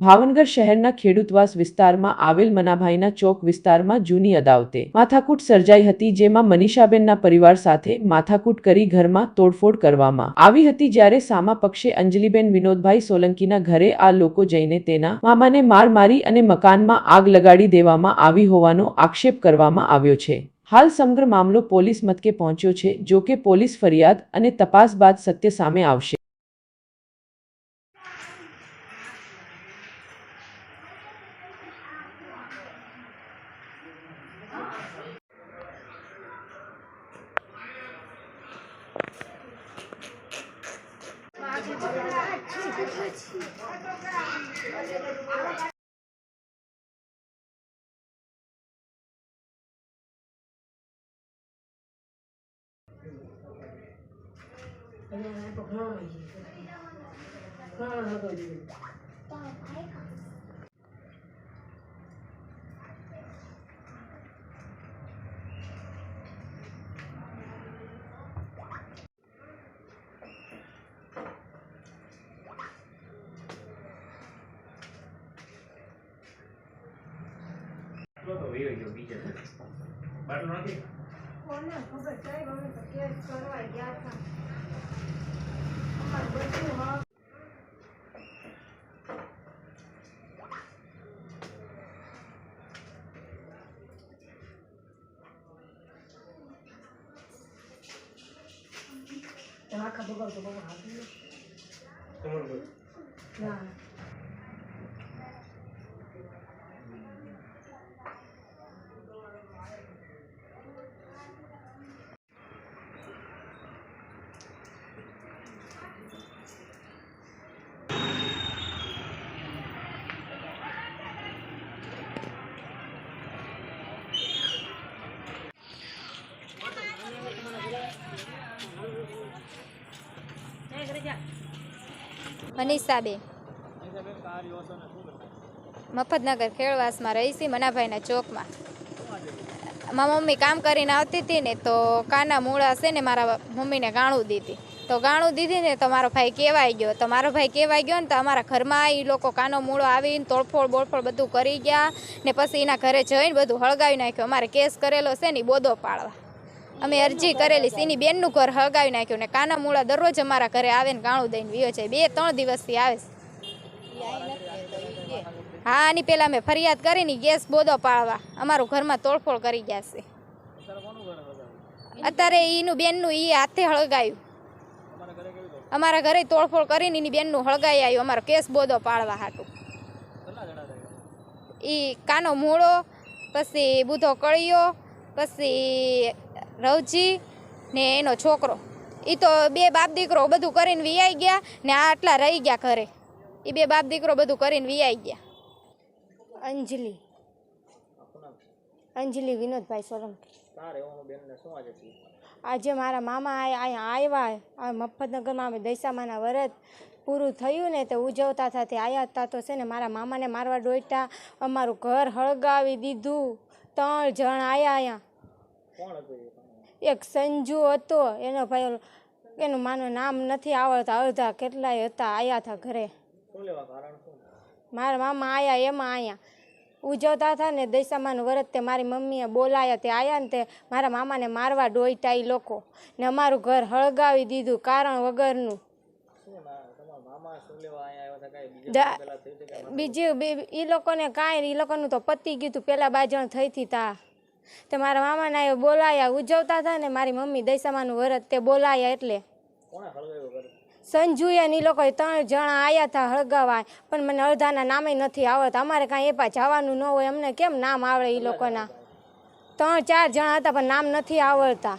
ભાવનગર શહેરના ખેડૂતવાસ વિસ્તારમાં આવેલ મનાભાઈના ચોક વિસ્તારમાં જૂની અદાવતે માથાકૂટ સર્જાઈ હતી, જેમાં મનીષાબેનના પરિવાર સાથે માથાકૂટ કરી ઘરમાં તોડફોડ કરવામાં આવી હતી, જ્યારે સામા પક્ષે અંજલિબેન વિનોદભાઈ સોલંકીના ઘરે આ લોકો જઈને તેના મામાને માર મારી અને મકાનમાં આગ લગાડી દેવામાં આવી હોવાનો આક્ષેપ કરવામાં આવ્યો છે. હાલ સમગ્ર મામલો પોલીસ મથકે પહોંચ્યો છે જો કે પોલીસ ફરિયાદ અને તપાસ બાદ સત્ય સામે આવશે. તો તો વયો ગયો બીજે બાટલો નથી કોને ખબર સાહેબ અમે તો કેસ કરવા ગયા હતા અમારે બધું હક આખા બગાડ તો બગાડ હાથું તમારું ના. મનીષાબેન. મફતનગર ખેડવાસમાં રહી છે મનાભાઈના ચોકમાં. મારા મમ્મી કામ કરીને આવતી હતી ને તો કાના મૂળા છે ને મારા મમ્મીને ગાણું દીધી. તો ગાણું દીધી ને તો મારો ભાઈ કહેવાય ગયો. તો મારો ભાઈ કહેવાય ગયો ને તો અમારા ઘરમાં એ લોકો કાનો મૂળો આવીને તોડફોડ બોડફોડ બધું કરી ગયા ને પછી એના ઘરે જઈને બધું હળગાવી નાખ્યું. અમારે કેસ કરેલો છે ને બોદો પાડવા. અમે અરજી કરેલી એની બેનનું ઘર હળગાવી નાખ્યું ને કાના મૂળા દરરોજ અમારા ઘરે આવે ને ગાણું દઈને વિયો છે. બે ત્રણ દિવસથી આવે છે. હા, આની પહેલા મેં ફરિયાદ કરીને ગેસ બોદો પાળવા અમારું ઘરમાં તોડફોડ કરી ગયા છે. અત્યારે એનું બેનનું એ હાથે હળગાયું. અમારા ઘરે તોડફોડ કરીને એની બેનનું હળગાઈ આવ્યું. અમારો કેસ બોદો પાળવા હાટું. એ કાનો મૂળો, પછી બુધો કળિયો, પછી રવજી ને એનો છોકરો. એ તો બે બાપ દીકરો બધું કરીને વિયાઈ ગયા ને આ આટલા રહી ગયા ઘરે. એ બે બાપ દીકરો બધું કરીને વિયાઈ ગયા. અંજલિ. અંજલિ વિનોદભાઈ સોલંકી. આજે મારા મામા આય- અહીંયા આવ્યા. આ મફતનગરમાં અમે દૈસામાના વરત પૂરું થયું ને તે ઉજવતા સાથે આવ્યા હતા તો છે ને મારા મામાને મારવા દોડતા અમારું ઘર હળગાવી દીધું. ત્રણ જણ આવ્યા અહીંયા? એક સંજુ હતો એનો ભાઈ એનું માનું નામ નથી આવડતા અડધા કેટલાય હતા આવ્યા હતા ઘરે. મારા મામા આયા એમાં આયા. ઉજવતા હતા ને દૈસામાનું વરત તે મારી મમ્મીએ બોલાયા તે આવ્યા ને તે મારા મામાને મારવા ડોઈતા એ લોકો. ને અમારું ઘર હળગાવી દીધું કારણ વગરનું. આવ્યા બીજું એ લોકોને કાંઈ એ લોકોનું તો પતી ગયું હતું પહેલાં બાજણ થઈ હતી તા. તે મારા મામાને એ બોલાયા ઉજવતા હતા ને મારી મમ્મી દૈસામાનું વરત તે બોલાયા એટલે. સંજુએ ને એ લોકો ત્રણ જણા આવ્યા હતા હળગાવા પણ મને અડધાના નામે નથી આવડતા અમારે કાંઈ એ પા જવાનું ન હોય અમને કેમ નામ આવડે એ લોકોના? ત્રણ ચાર જણા હતા પણ નામ નથી આવડતા.